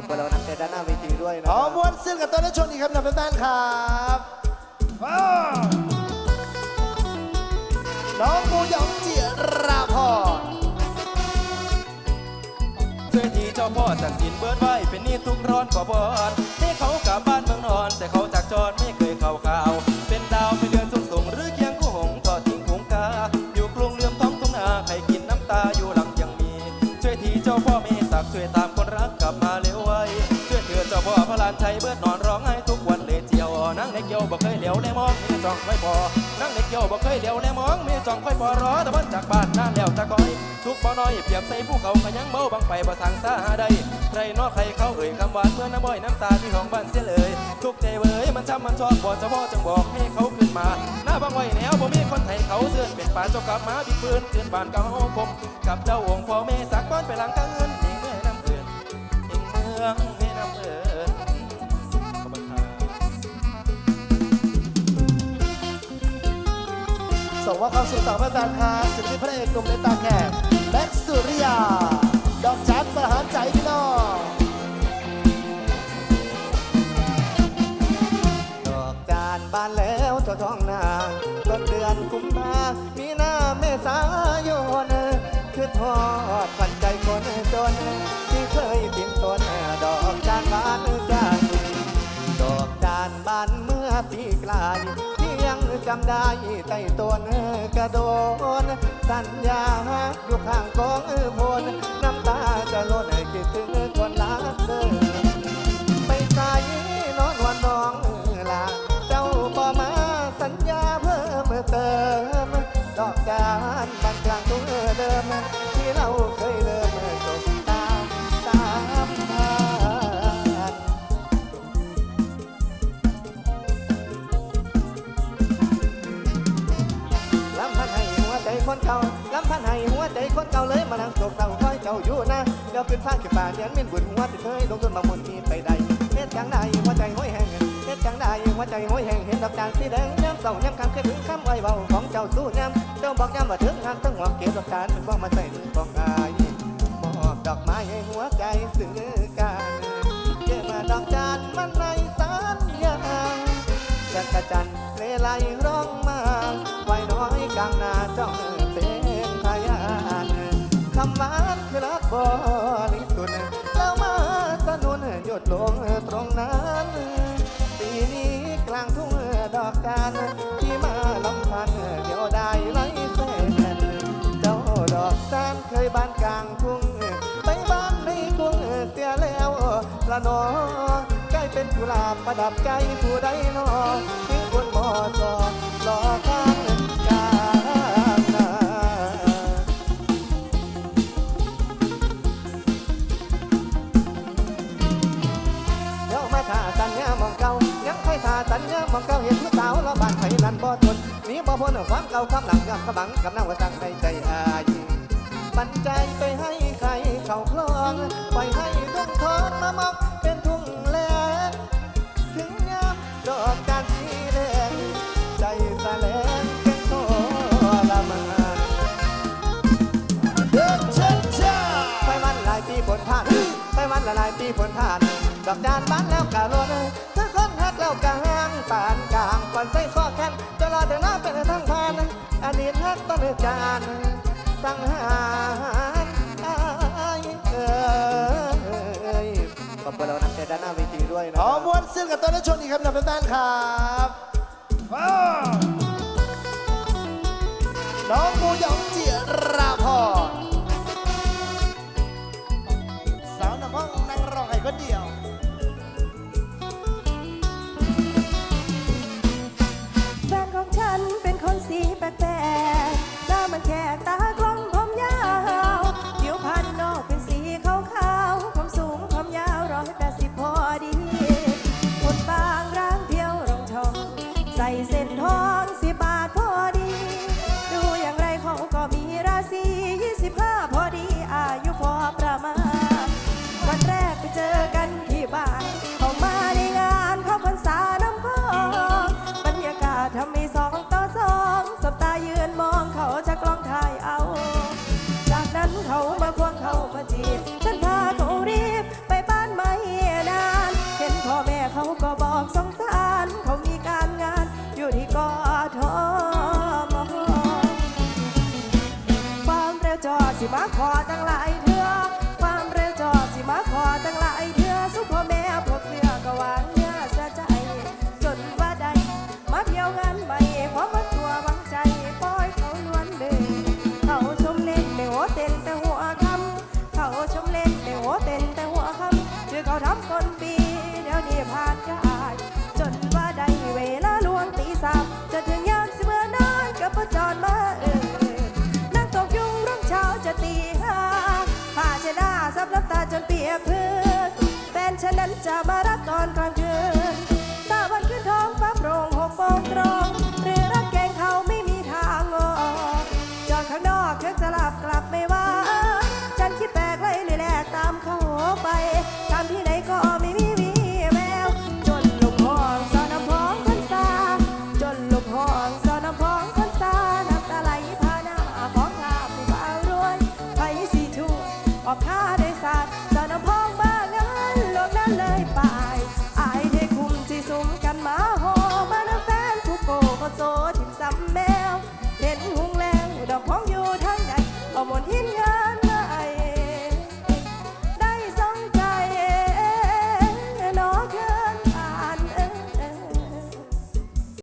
อบคุณเรานักเตะด้านหน้าเวทีด้วยนะขคอรับมวนซึ่งกับต้นและชนอีกครับนำน้ำตาลครับว้าวน้องมูหยองเจียราพรช่วยทีเจ้าพ่อสักดิ์สินเบิดไว้เป็นหนี่ทุกข์ร้อนขอบอนให้เขากลับบ้านเมืองนอน แต่เขาจากจรไม่เคยเข้าข่าวเป็นดาว ยวบ่เคยเหลียวแลมองมีจ้องไม่พอนั่งเล็กเกี่ยวบ่เคยเหลียวแลมองมีจ้องค่อยพอรอแต่เพิ่นจากบ้านนานแล้วจะก้อย ทุกบ่น้อยเปียบใส่ผู้เขาก็ยังเมาบังไปบ่สั่งซาใดใครนอกใครเขาเอ่ยคำหวานเมื่อน้ำบ่อยน้ำตาที่ห้องบ้านเสียเลย ทุกใจเว้ยมันช้ำมันชอบบ่เจ้าพ่อจึงบอกให้เขาขึ้นมา หน้าบังไว้แนวบ่มีคนไทยเขาเสื่อนเป็นป่าเจ้ากลับมาบิดปืนขึ้นบ้านเก่าคมกับเจ้าองค์พ่อแม่สักบ้านไปหลังกะเงินเองเมื่อน้ำเกินเองเมือง ว่าความสุขต่อพระอาจารครับศิลปินพระเอกหนุ่มในตาแขกแบ็กสุริยา ดอกจันประหารใจพี่น้องดอกจานบานแล้วทั่วท้องนาต้นเดือนกุมภามีหน้าเมษายนคือทอดฝันใจคนจนที่เคยติมต้นดอก จำได้ใต้ต้นกระโดน สัญญาอยู่ข้างกองโพนน้ำตาจะล้นคิดถึงคนรักเดิมไปใส่นอนวันน้องลาเจ้าบ่มาสัญญาเพิ่มเติมดอกจานบานกลางตัวเดิมที่เรา เก่าลำพันให้หัวใจคนเก่าเลยมานั่งโศกเศร้าคอยเจ้าอยู่นะเดี๋ยวขึ้นฟ้าขึ้นป่าเนียนมินบุญหัวที่เคยลงทุนมาหมุนที่ไปใดเฮ็ดจังใดหัวใจห้อยแห้งเฮ็ดจังใดหัวใจห้อยแห้งเห็นดอกจานสีแดงย้ำเศร้าย้ำคำคิดถึงคำไว้เบาของเจ้าสู้ย้ำเจ้าบอกย้ำว่าถึงหักตั้งหัวเก็บดอกจานมันว่ามาใส่มือของอายมอบดอกไม้ให้หัวใจสื่อกันเก็บมาดอกจานมันในสัญญาจักรจันทร์เลไลร้อง คำหวานคือรักบริสุทธิ์แล้วมาสนุนหยดลงตรงนั้นปีนี้กลางทุ่งดอกจานที่มาลำพันเดียวได้ไรแสนเจ้าดอกจานเคยบ้านกลางทุ่งไปบ้านในกรุงเสียแล้วละนอใกล้เป็นกุหลาบประดับใจผู้ใดนอ บ่พ้นความเก่าความหลังย้อนขบังกับน้ำว่าตั้งในใจอายปันใจไปให้ใครเข้าคลองปล่อยให้ทุ่งทอนมามองเป็นทุ่งแลถึงยามดอกจานสีแดงใจสลงเป็นโทรมานเดินเช่นชาไปมันหลายปีผลผ่านไปมันละลายปีผลผ่านดอกจานบ้านแล้วกะโลนถ้าคนหักลางปานกลางก่อนใส่ข้อแขนจะรอเดินหน้าเป็นทางผ่านอดีตหักต้นจานสังหารอเอ้ยขอบคุณเรานักเตะด้านหน้าเวทีด้วยนะขคอรับมวนซึ่งกับต้นและชนอีกครับนำน้ำตาลครับว้าวน้องมูหยอง สิมาขอจังไร ยพื่อนแฟนฉันนั้นจะมารับตอนกลางคืนตาวันขึ้นท้องฟ้าโปร่งหกโมงตรงเรือรักแกงเขาไม่มีทางออกจอดข้างนอกเครื่องสลับกลับไม่ว่า ฉันคิดแปลกเลยนี่แหละตามเขาไป ตามที่ไหนก็ไม่มีวีแววจนลงห้องสอนน้ำพองคนตาจนลงห้องสอนน้ำพองคนตาน้ำตาไหลพาหน้าฟ้องลาผู้บ่าวรวยไปสีทุ่ออกข้า